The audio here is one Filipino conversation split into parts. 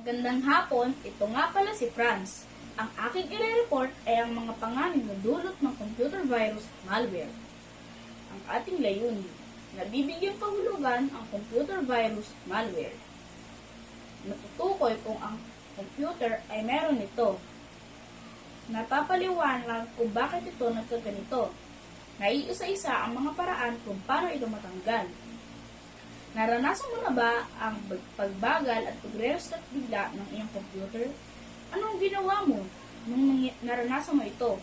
Magandang hapon, ito nga pala si Franz. Ang aking i-report ay ang mga panganib na dulot ng computer virus at malware. Ang ating layunin, nabibigyan kahulugan ang computer virus at malware. Natutukoy kung ang computer ay meron nito. Napapaliwanag kung bakit ito nagkaganito. Naiisa-isa ang mga paraan kung paano ito matanggal. Naranasan mo na ba ang bag- pagbagal at pagre-restart bigla ng iyong computer? Anong ginawa mo nung naranasan mo ito?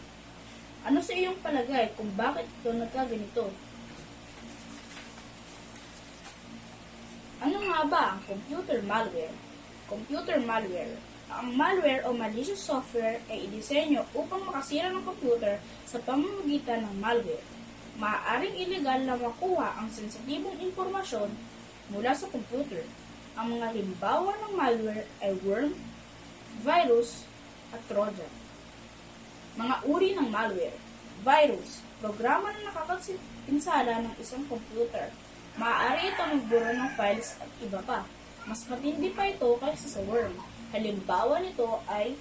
Ano sa iyong palagay kung bakit ito nagkaganito? Ano nga ba ang computer malware? Computer malware. Ang malware o malicious software ay idisenyo upang makasira ng computer sa pamamagitan ng malware. Maaaring illegal na makuha ang sensitibong impormasyon mula sa computer. Ang mga halimbawa ng malware ay worm, virus, at trojan. Mga uri ng malware. Virus, programa na nakakapinsala ng isang computer. Maaari ito magbura ng files at iba pa. Mas matindi pa ito kaysa sa worm. Halimbawa nito ay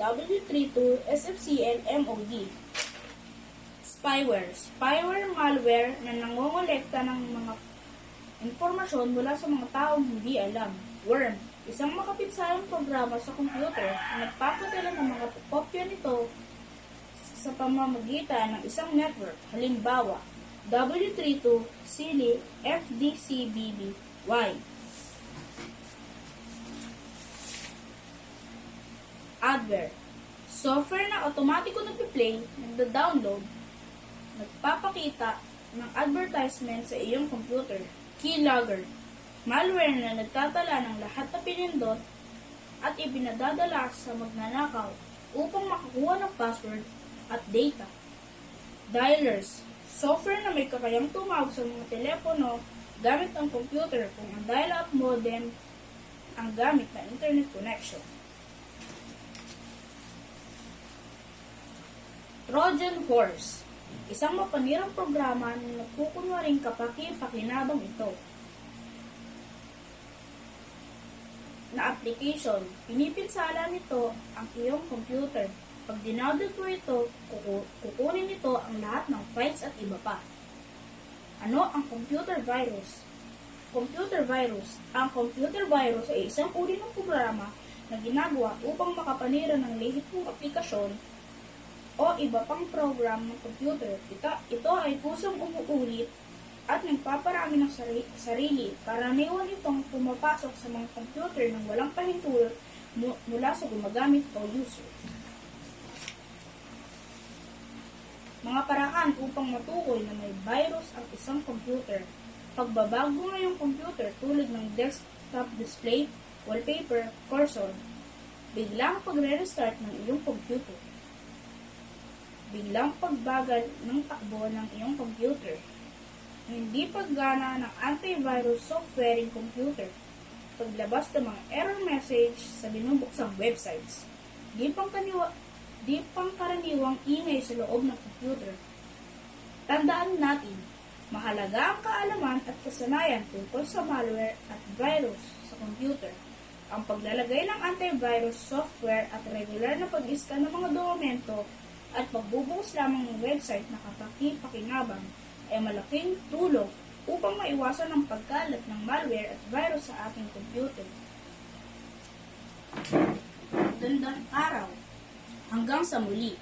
W32 SFCL MOD. Spyware. Spyware malware na nangongolekta ng mga impormasyon mula sa mga taong hindi alam. Worm. Isang makapinsalang programa sa computer na nagpapadala ng mga kopya nito sa pamamagitan ng isang network. Halimbawa, W32 Silly FDCBBY. Adware. Software na automatiko nagpi-play, nagda-download, nagpapakita ng advertisement sa iyong computer. Keylogger. Malware na nagtatala ng lahat na pinindot at ibinadadala sa magnanakaw upang makakuha ng password at data. Dialers. Software na may kakayang tumawag sa mga telepono gamit ang computer kung ang dial-up modem ang gamit na internet connection. Trojan Horse. Isang mapanirang programa na nagkukunwaring kapaki-pakinabang ito. Na application, pinipinsala nito ang iyong computer. Pag dinownload mo ito, kuku- kukunin nito ang lahat ng files at iba pa. Ano ang computer virus? Computer virus. Ang computer virus ay isang uri ng programa na ginagawa upang makapanira ng lihit mong aplikasyon o iba pang program ng computer. Ito, ito ay kusang umuulit at nagpaparami ng sari- sarili. Karaniwan itong pumapasok sa mga computer ng walang pahintulot mu- mula sa gumagamit o user. Mga paraan upang matukoy na may virus ang isang computer. Pagbabago ngayong computer tulad ng desktop display, wallpaper, cursor, biglang pagre-restart ng iyong computer biglang pagbagal ng takbo ng iyong computer. Hindi paggana ng antivirus software ng computer. Paglabas ng mga error message sa binubuksang websites. Di pang, kaniwa, di pang karaniwang ingay sa loob ng computer. Tandaan natin, mahalaga ang kaalaman at kasanayan tungkol sa malware at virus sa computer. Ang paglalagay ng antivirus software at regular na pag-scan ng mga dokumento at pagbubukas lamang ng website na kapaki-pakinabang ay malaking tulong upang maiwasan ang pagkalat ng malware at virus sa ating computer. Gandang araw! Hanggang sa muli!